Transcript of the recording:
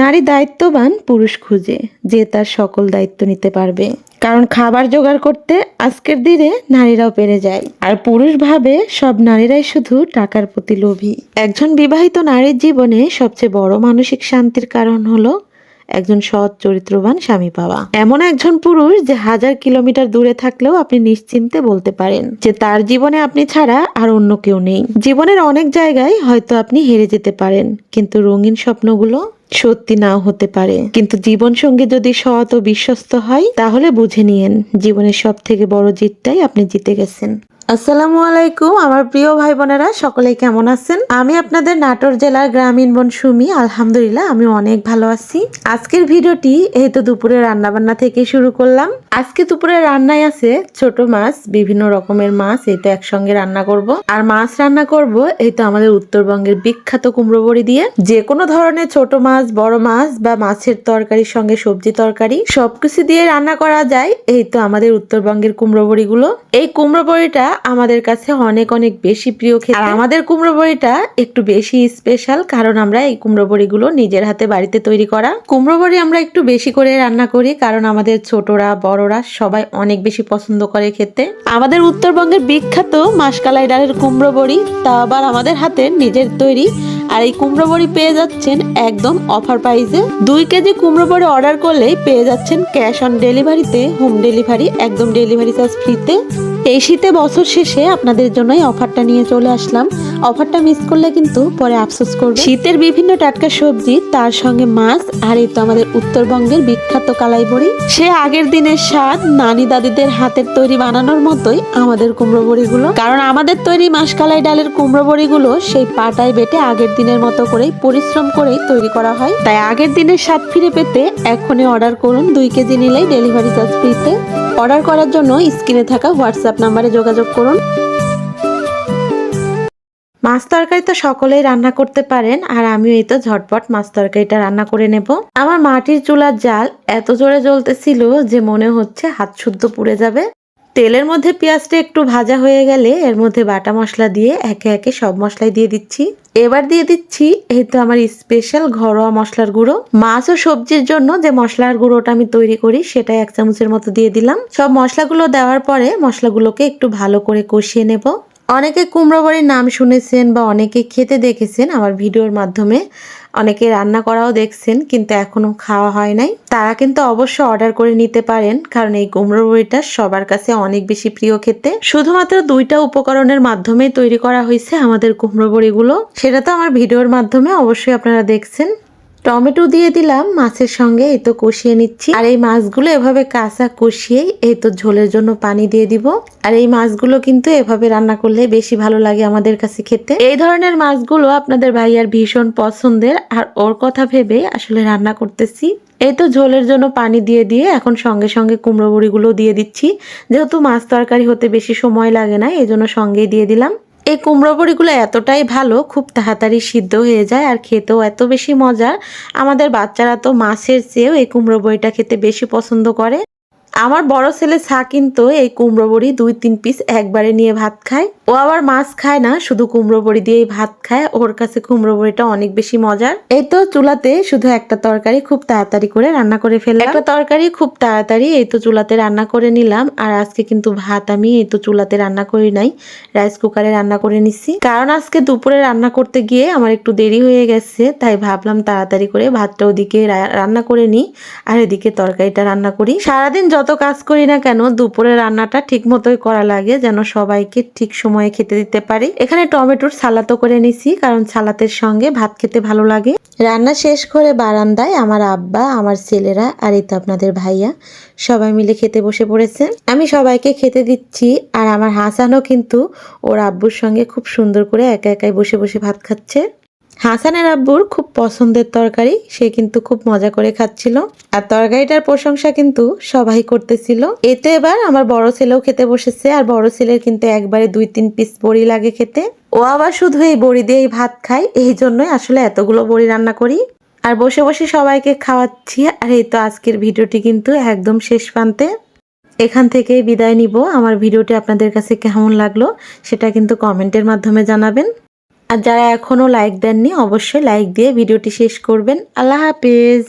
নারী দায়িত্ববান পুরুষ খুঁজে যে তার সকল দায়িত্ব নিতে পারবে। কারণ খাবার জোগাড় করতে আজকের দিনে নারীরাও পেরে যায়। আর পুরুষ ভাবে সব নারীরাই শুধু টাকার প্রতি লোভী। একজন বিবাহিত নারীর জীবনে সবচেয়ে বড় মানসিক শান্তির কারণ হলো একজন সৎ চরিত্রবান স্বামী পাওয়া। এমন একজন পুরুষ যে হাজার কিলোমিটার দূরে থাকলেও আপনি নিশ্চিন্তে বলতে পারেন যে তার জীবনে আপনি ছাড়া আর অন্য কেউ নেই। জীবনের অনেক জায়গায় হয়তো আপনি হেরে যেতে পারেন, কিন্তু রঙিন স্বপ্নগুলো সত্যি নাও হতে পারে। কিন্তু জীবন সঙ্গী যদি সৎ ও বিশ্বস্ত হয়, তাহলে বুঝে নিয়েন, জীবনের সব থেকে বড় জিতটাই আপনি জিতে গেছেন। আসসালামু আলাইকুম, আমার প্রিয় ভাই বোনেরা, সকলেই কেমন আছেন? আমি আপনাদের নাটোর জেলার গ্রামীণ বোন সুমি, আলহামদুলিল্লাহ আমি অনেক ভালো আছি। আজকের ভিডিওটি এই তো দুপুরে রান্না বান্না থেকে শুরু করলাম, আজকে দুপুরে রান্নায় আছে ছোট মাছ, বিভিন্ন রকমের মাছ, এই তো একসঙ্গে রান্না করব। আর মাছ রান্না করব, এই তো আমাদের উত্তরবঙ্গের বিখ্যাত কুমড়ো বড়ি দিয়ে। যে কোনো ধরনের ছোট মাছ, বড় মাছ বা মাছের তরকারির সঙ্গে সবজি তরকারি, সবকিছু দিয়ে রান্না করা যায়, এই তো আমাদের উত্তরবঙ্গের কুমড়ো বড়িগুলো। এই কুমড়ো বড়িটা আমাদের কাছে অনেক অনেক বেশি প্রিয় খেতে। আমাদের কুমড়ো বড়িটা একটু বেশি স্পেশাল কারণ আমরা এই কুমড়ো বড়িগুলো নিজের হাতে বাড়িতে তৈরি করা। কুমড়ো বড়ি আমরা একটু বেশি করে রান্না করি, কারণ আমাদের ছোটরা, বড়রা সবাই অনেক বেশি পছন্দ করে খেতে। আমাদের উত্তরবঙ্গের বিখ্যাত মাসকালাই ডালের কুমড়ো বড়ি, তা আবার আমাদের হাতে নিজের তৈরি। আর এই কুমড়ো বড়ি পেয়ে যাচ্ছেন একদম অফার প্রাইসে দুই কেজি কুমড়ো বড়ি অর্ডার করলেই পেয়ে যাচ্ছেন ক্যাশ অন ডেলিভারিতে হোম ডেলিভারি একদম ডেলিভারি চার্জ ফ্রিতে এই শীতে বছর শেষে আপনাদের জন্য এই অফারটা নিয়ে চলে আসলাম। অফারটা মিস করলে কিন্তু পরে আফসোস করবে শীতের বিভিন্ন টাটকা সবজি, তার সঙ্গে মাছ, আর এই তো আমাদের উত্তরবঙ্গের বিখ্যাত কালাই বড়ি সে আগের দিনের স্বাদ, নানি দাদিদের হাতের তৈরি বানানোর মতোই আমাদের কুমড়ো বড়িগুলো কারণ আমাদের তৈরি মাসকালাই ডালের কুমড়ো বড়িগুলো সেই পাটায় বেটে আগের দিনের মতো করেই পরিশ্রম করেই তৈরি করা হয়। তাই আগের দিনের স্বাদ ফিরে পেতে এখনই অর্ডার করুন দুই কেজি নিলেই ডেলিভারি চার্জ ফ্রিতে। অর্ডার করার জন্য স্ক্রিনে থাকা হোয়াটসঅ্যাপ নাম্বারে যোগাযোগ করুন। মাছ তরকারি তো সকলেই রান্না করতে পারেন, আর আমিও এই তো ঝটপট মাছ তরকারিটা রান্না করে নেব। আমার মাটির চুলার জাল এত জোরে জ্বলতেছিল যে মনে হচ্ছে হাত শুদ্ধ পুড়ে যাবে। তেলের মধ্যে পেঁয়াজটা একটু ভাজা হয়ে গেলে এর মধ্যে বাটা মশলা দিয়ে একে একে সব মশলাই দিয়ে দিচ্ছি। এবার দিয়ে দিচ্ছি এই তো আমার স্পেশাল ঘরোয়া মশলার গুঁড়ো। মাছ ও সবজির জন্য যে মশলার গুঁড়োটা আমি তৈরি করি সেটা এক চামচের মতো দিয়ে দিলাম। সব মশলাগুলো দেওয়ার পরে মশলাগুলোকে একটু ভালো করে কষিয়ে নেব। অনেকে কুমড়ো বড়ির নাম শুনেছেন বা অনেকে খেতে দেখেছেন আমার ভিডিওর মাধ্যমে অনেকে রান্না করাও দেখছেন, কিন্তু এখনও খাওয়া হয় নাই। তারা কিন্তু অবশ্য অর্ডার করে নিতে পারেন, কারণ এই কুমড়ো বড়িটা সবার কাছে অনেক বেশি প্রিয় খেতে। শুধুমাত্র দুইটা উপকরণের মাধ্যমে তৈরি করা হয়েছে আমাদের কুমড়ো বড়িগুলো। সেটা তো আমার ভিডিওর মাধ্যমে অবশ্যই আপনারা দেখছেন। টমেটো দিয়ে দিলাম, মাছের সঙ্গে এই তো কষিয়ে নিচ্ছি। আর এই মাছগুলো এভাবে কাঁচা কষিয়েই এই তো ঝোলের জন্য পানি দিয়ে দিব। আর এই মাছগুলো কিন্তু এভাবে রান্না করলে বেশি ভালো লাগে আমাদের কাছে খেতে। এই ধরনের মাছগুলো আপনাদের ভাইয়ার ভীষণ পছন্দের, আর ওর কথা ভেবে আসলে রান্না করতেছি। এই তো ঝোলের জন্য পানি দিয়ে দিয়ে এখন সঙ্গে সঙ্গে কুমড়ো বড়িগুলো দিয়ে দিচ্ছি। যেহেতু মাছ তরকারি হতে বেশি সময় লাগে না এই জন্য সঙ্গেই দিয়ে দিলাম। এই কুমড়ো বড়িগুলো এতটাই ভালো, খুব তাড়াতাড়ি সিদ্ধ হয়ে যায় আর খেতেও এত বেশি মজার আমাদের বাচ্চারা তো মাছের চেয়েও এই কুমড়ো বড়িটা খেতে বেশি পছন্দ করে। আমার বড় ছেলে ছা কিন্তু এই কুমড়ো বড়ি দুই তিন পিস একবারে নিয়ে ভাত খায়। ও আবার মাছ খায় না, শুধু কুমড়ো বড়ি দিয়েই ভাত খায়। ওর কাছে কুমড়ো বড়িটা অনেক বেশি মজার। এই তো চুলাতে শুধু একটা তরকারি খুব তাড়াতাড়ি করে রান্না করে ফেললাম। একটা তরকারি খুব তাড়াতাড়ি এই তো চুলাতে রান্না করে নিলাম। আর আজকে কিন্তু ভাত আমি এই তো চুলাতে রান্না করি নাই, রাইস কুকারে রান্না করে নিছি। কারণ আজকে দুপুরে রান্না করতে গিয়ে আমার একটু দেরি হয়ে গেছে, তাই ভাবলাম তাড়াতাড়ি করে ভাতটা ওদিকে রান্না করে নিই। আর এদিকে তরকারিটা রান্না করি। সারাদিন যত কাজ করি না কেন, দুপুরে রান্নাটা ঠিক মতোই করা লাগে যেন সবাইকে ঠিক সময়ে খেতে দিতে পারি। এখানে টমেটোর সালাতও করে নিছি, কারণ সালাতের সঙ্গে ভাত খেতে ভালো লাগে। রান্না শেষ করে বারান্দায় আমার আব্বা, আমার ছেলেরা আর এই তো আপনাদের ভাইয়া সবাই মিলে খেতে বসে পড়েছে। আমি সবাইকে খেতে দিচ্ছি আর আমার হাসানও কিন্তু ওর আব্বুর সঙ্গে খুব সুন্দর করে একা একাই বসে বসে ভাত খাচ্ছে। হাসানের আব্বুর খুব পছন্দের তরকারি, সে কিন্তু খুব মজা করে খাচ্ছিল। আর তরকারিটার প্রশংসা কিন্তু সবাই করতেছিল। এতে এবার আমার বড় ছেলেও খেতে বসেছে, আর বড় ছেলের কিন্তু একবারে দুই তিন পিস বড়ি লাগে খেতে। ও আবার শুধু এই বড়ি দিয়েই ভাত খায়, এই জন্যই আসলে এতগুলো বড়ি রান্না করি। আর বসে বসে সবাইকে খাওয়াচ্ছি, আর এই তো আজকের ভিডিওটি কিন্তু একদম শেষ প্রান্তে। এখান থেকে বিদায় নিব। আমার ভিডিওটি আপনাদের কাছে কেমন লাগল, সেটা কিন্তু কমেন্টের মাধ্যমে জানাবেন। আর যারা এখনও লাইক দেননি অবশ্যই লাইক দিয়ে ভিডিওটি শেষ করবেন। আল্লাহ হাফিজ।